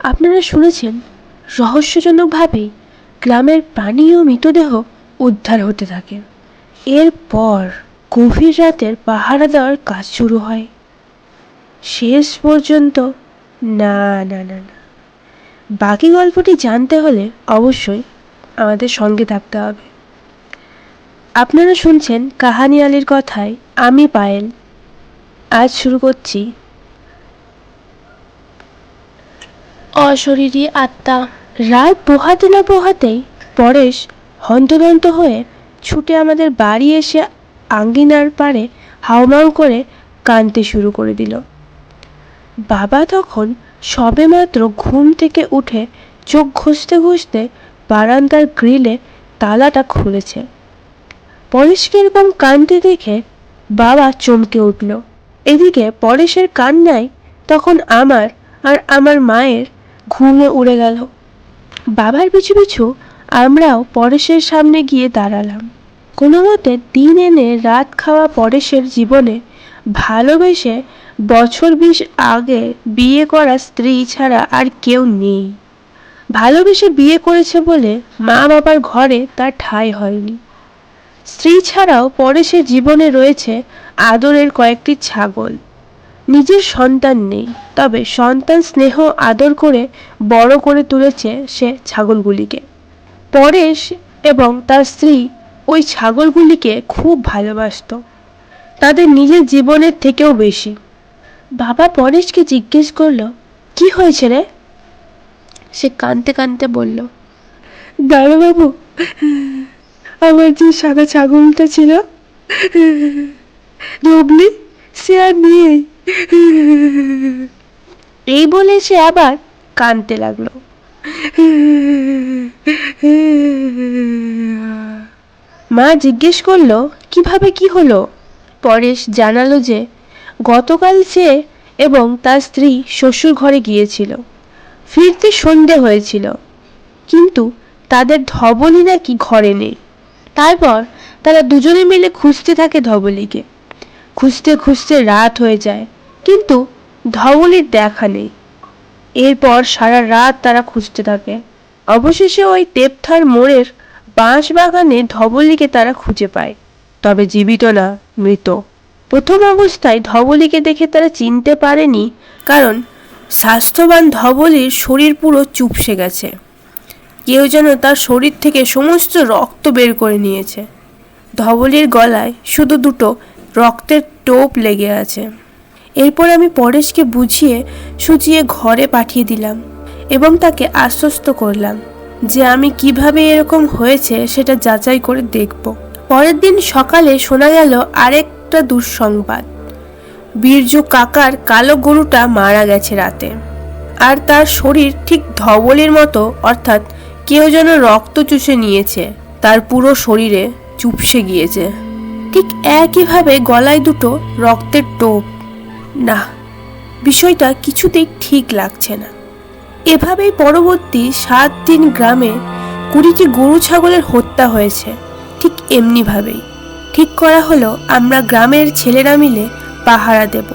আপনারা শুনেছেন রহস্যজনকভাবেই গ্রামের প্রাণী ও মৃতদেহ উদ্ধার হতে থাকে। এরপর গভীর রাতের পাহারা দেওয়ার কাজ শুরু হয়। শেষ পর্যন্ত না না না না। বাকি গল্পটি জানতে হলে অবশ্যই আমাদের সঙ্গে থাকতে হবে। আপনারা শুনছেন কাহানি আলীর কথায় আমি পায়েল। আজ শুরু করছি অশরীরী আত্মা। রাত পোহাতে না পোহাতেই পরেশ হন্তদন্ত হয়ে ছুটে আমাদের বাড়ি এসে আঙ্গিনার পারে হাউমাউ করে কাঁদতে শুরু করে দিল। বাবা তখন সবেমাত্র ঘুম থেকে উঠে চোখ ঘষতে ঘষতে বারান্দার গ্রিলে তালাটা খুলেছে। পরেশকে এরকম কাঁদতে দেখে বাবা চমকে উঠল। এদিকে পরেশের কান্নায় তখন আমার আর আমার মায়ের ঘুমে উড়ে গেল। বাবার পিছু পিছু আমরাও পরেশের সামনে গিয়ে দাঁড়ালাম। কোনো মতে দিন এনে রাত খাওয়া পরেশের জীবনে ভালোবেসে বছর বিশ আগে বিয়ে করা স্ত্রী ছাড়া আর কেউ নেই। ভালোবেসে বিয়ে করেছে বলে মা বাবার ঘরে তার ঠাঁই হয়নি। স্ত্রী ছাড়াও পরেশের জীবনে রয়েছে আদরের কয়েকটি ছাগল। নিজের সন্তান নেই। তবে সন্তান স্নেহ আদর করে বড় করে তুলেছে সে ছাগলগুলিকে। পরেশ এবং তার স্ত্রী ওই ছাগলগুলিকে খুব ভালোবাসতো। তাদের নিজের জীবনের থেকেও বেশি। বাবা পরেশকে জিজ্ঞেস করল, কি হয়েছে রে? সে কাঁদতে কাঁদতে বলল দাদাবাবু আমার যে সাদা ছাগলটা ছিল ডবলি সে আর নেই। এই বলে সে আবার কাঁদতে লাগল। মা জিজ্ঞেস করল, কীভাবে কি হলো? পরেশ জানালো যে, গতকাল সে এবং তার স্ত্রী শ্বশুর ঘরে গিয়েছিল। ফিরতে সন্ধে হয়েছিল। কিন্তু তাদের ধবলি নাকি ঘরে নেই। তারপর তারা দুজনে মিলে খুঁজতে থাকে ধবলিকে। খুঁজতে খুঁজতে রাত হয়ে যায়। কিন্তু ধবলির দেখা নেই। এরপর সারা রাত তারা খুঁজতে থাকে। অবশেষে ওই তেপথার মোড়ের বাঁশ বাগানে ধবলিকে তারা খুঁজে পায়। তবে জীবিত না, মৃত। প্রথম অবস্থায় ধবলিকে দেখে তারা চিনতে পারেনি, কারণ স্বাস্থ্যবান ধবলির শরীর পুরো চুপসে গেছে। কেউ যেন তার শরীর থেকে সমস্ত রক্ত বের করে নিয়েছে। ধবলির গলায় শুধু দুটো রক্তের টোপ লেগে আছে। এরপর আমি পরেশকে বুঝিয়ে সুজিয়ে ঘরে পাঠিয়ে দিলাম এবং তাকে আশ্বস্ত করলাম যে আমি কীভাবে এরকম হয়েছে সেটা যাচাই করে দেখব। পরের দিন সকালে শোনা গেল আরেকটা দুঃসংবাদ। বীরজু কাকার কালো গরুটা মারা গেছে রাতে। আর তার শরীর ঠিক ধবলের মতো, অর্থাৎ কেউ যেন রক্ত চুষে নিয়েছে। তার পুরো শরীরে চুপসে গিয়েছে। ঠিক একইভাবে গলায় দুটো রক্তের টোপ। না, বিষয়টা কিছুতেই ঠিক লাগছে না। এভাবেই পরবর্তী সাত দিন গ্রামে কুড়িটি গরু ছাগলের হত্যা হয়েছে, ঠিক এমনিভাবেই। ঠিক করা হলো, আমরা গ্রামের ছেলেরা মিলে পাহারা দেব।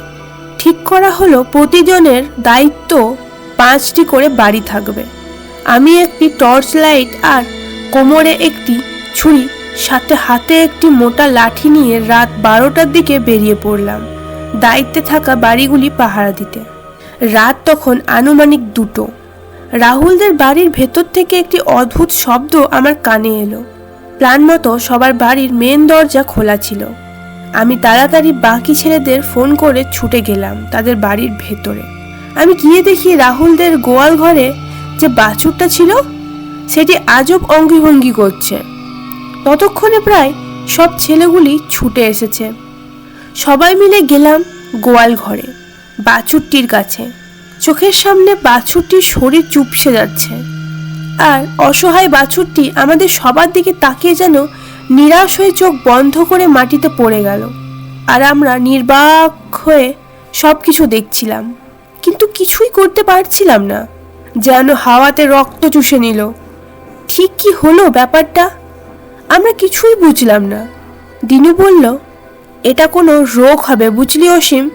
ঠিক করা হলো, প্রতিজনের দায়িত্ব পাঁচটি করে বাড়ি থাকবে। আমি একটি টর্চ লাইট আর কোমরে একটি ছুরি, সাথে হাতে একটি মোটা লাঠি নিয়ে রাত বারোটার দিকে বেরিয়ে পড়লাম। দায়িত্বে থাকা বাড়িগুলি পাহারা দিতে। রাত তখন আনুমানিক দুটো। রাহুলদের বাড়ির ভেতর থেকে একটি অদ্ভুত শব্দ আমার কানে এলো। প্ল্যান মতো সবার বাড়ির মেন দরজা খোলা ছিল। আমি তাড়াতাড়ি বাকি ছেলেদের ফোন করে ছুটে গেলাম তাদের বাড়ির ভেতরে। আমি গিয়ে দেখি রাহুলদের গোয়াল ঘরে যে বাছুরটা ছিল, সেটি আজব অঙ্গিভঙ্গি করছে। ততক্ষণে প্রায় সব ছেলেগুলি ছুটে এসেছে। সবাই মিলে গেলাম গোয়াল ঘরে, বাছুরটির কাছে। চোখের সামনে বাছুরটির শরীর চুপসে যাচ্ছে। আর অসহায় বাছুরটি আমাদের সবার দিকে তাকিয়ে যেন নিরাশ হয়ে চোখ বন্ধ করে মাটিতে পড়ে গেল। আর আমরা নির্বাক হয়ে সব কিছু দেখছিলাম। কিন্তু কিছুই করতে পারছিলাম না। যেন হাওয়াতে রক্ত চুষে নিল। ঠিক কি হলো ব্যাপারটা? আমরা কিছুই বুঝলাম না। দিনু বলল এটা কোনো রোগ হবে, বুঝলি অসীম?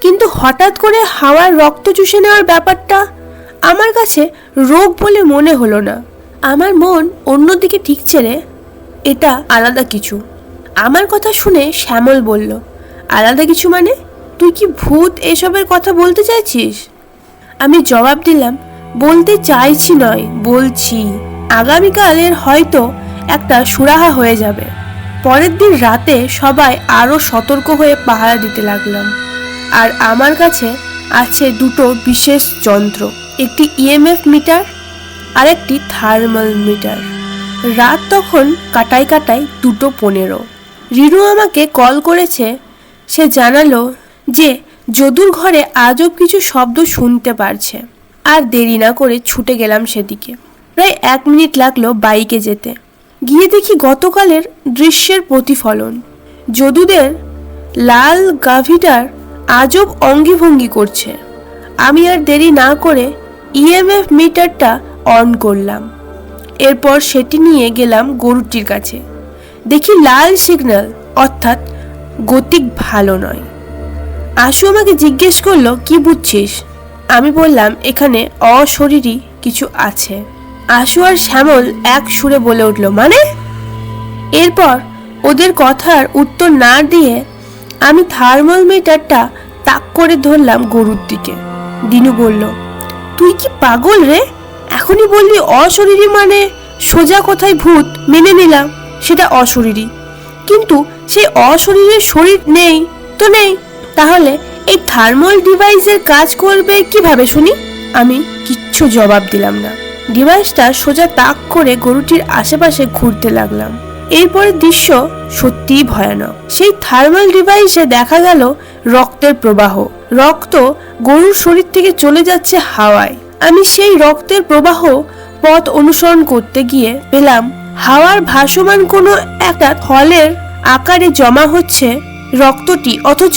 কিন্তু হঠাৎ করে হাওয়ার রক্ত চুষে নেওয়ার ব্যাপারটা আমার কাছে রোগ বলে মনে হলো না। আমার মন অন্যদিকে ঠিক ছেড়ে এটা আলাদা কিছু। আমার কথা শুনে শ্যামল বলল, আলাদা কিছু মানে? তুই কি ভূত এসবের কথা বলতে চাইছিস? আমি জবাব দিলাম, বলতে চাইছি নয়, বলছি। আগামীকালের হয়তো একটা সুরাহা হয়ে যাবে। পরের দিন রাতে সবাই আরও সতর্ক হয়ে পাহারা দিতে লাগলাম। আর আমার কাছে আছে দুটো বিশেষ যন্ত্র, একটি ইএমএফ মিটার আর একটি থার্মাল মিটার রাত তখন কাটাই কাটাই দুটো পনেরো। রিনু আমাকে কল করেছে, সে জানালো যে যদুর ঘরে আজব কিছু শব্দ শুনতে পারছে। আর দেরি না করে ছুটে গেলাম সেদিকে। প্রায় এক মিনিট লাগল বাইকে যেতে। গিয়ে দেখি গতকালের দৃশ্যের প্রতিফলন। যদুদের লাল গাভিটার আজব অঙ্গিভঙ্গি করছে। আমি আর দেরি না করে ইএমএফ মিটারটা অন করলাম। এরপর সেটি নিয়ে গেলাম গরুটির কাছে। দেখি লাল সিগন্যাল অর্থাৎ গতিক ভালো নয়। আশু আমাকে জিজ্ঞেস করল, কি বুঝছিস? আমি বললাম, এখানে অশরীরী কিছু আছে। আশু আর শ্যামল এক সুরে বলে উঠল মানে? এরপর ওদের কথার উত্তর না দিয়ে আমি থার্মাল মিটারটা তাক করে ধরলাম গরুর দিকে। দিনু বলল, তুই কি পাগল রে? এখনই বললি অশরীরী মানে সোজা কথায় ভূত মেনে নিলাম, সেটা অশরীরী। কিন্তু সেই অশরীরের শরীর নেই তো নেই। তাহলে এই থার্মাল ডিভাইসের কাজ করবে কীভাবে শুনি? আমি কিচ্ছু জবাব দিলাম না। ডিভাইসটা সোজা তাক করে গরুটির আশেপাশে ঘুরতে লাগলাম। এরপরে দৃশ্য সত্যিই ভয়ানক। সেই থার্মাল ডিভাইসে দেখা গেল রক্তের প্রবাহ। রক্ত গরুর শরীর থেকে চলে যাচ্ছে হাওয়ায়। আমি সেই রক্তের প্রবাহ পথ অনুসরণ করতে গিয়ে পেলাম, হাওয়ার ভাসমান কোনো একটা ফলের আকারে জমা হচ্ছে রক্তটি। অথচ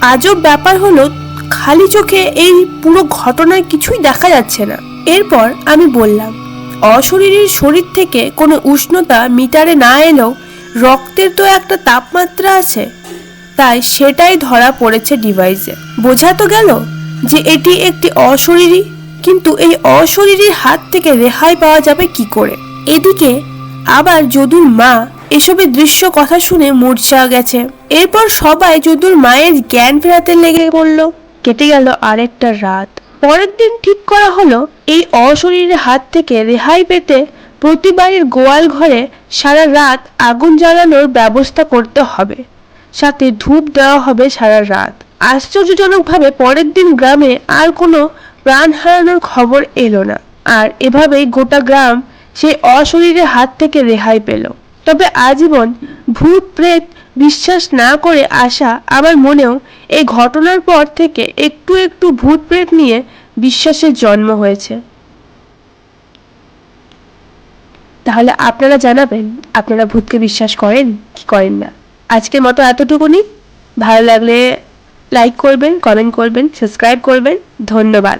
আজব ব্যাপার হলো, খালি চোখে এই পুরো ঘটনায় কিছুই দেখা যাচ্ছে না। এরপর আমি বললাম, অশরীরীর শরীর থেকে কোনো উষ্ণতা মিটারে না এলেও রক্তের তো একটা তাপমাত্রা আছে। তাই সেটাই ধরা পড়েছে ডিভাইসে। বোঝা তো গেল যে এটি একটি অশরীরী, কিন্তু এই অশরীরীর হাত থেকে রেহাই পাওয়া যাবে কি করে? এদিকে আবার যদুর মা এসবের দৃশ্য কথা শুনে মূর্ছা গেছে। এরপর সবাই যদুর মায়ের জ্ঞান ফেরাতে লেগে পড়ল। কেটে গেল আরেকটা রাত। পরের দিন ঠিক করা হলো, এই অশরীরের হাত থেকে রেহাই পেতে প্রতিবারের গোয়াল ঘরে সারা রাত আগুন জ্বালানোর ব্যবস্থা করতে হবে। সাথে ধূপ দেওয়া হবে সারা রাত। আশ্চর্যজনকভাবে পরের দিন গ্রামে আর কোনো প্রাণ হারানোর খবর এলো না। আর এভাবেই গোটা গ্রাম সেই অশরীরের হাত থেকে রেহাই পেল। তবে আজীবন ভূত প্রেত বিশ্বাস না করে আসা আমার মনেও এই ঘটনার পর থেকে একটু একটু ভূত প্রেত নিয়ে বিশ্বাসের জন্ম হয়েছে। তাহলে আপনারা জানাবেন, আপনারা ভূতকে বিশ্বাস করেন কি করেন না। আজকের মতো এতটুকুনি। ভালো লাগলে লাইক করবেন কমেন্ট করবেন সাবস্ক্রাইব করবেন। ধন্যবাদ।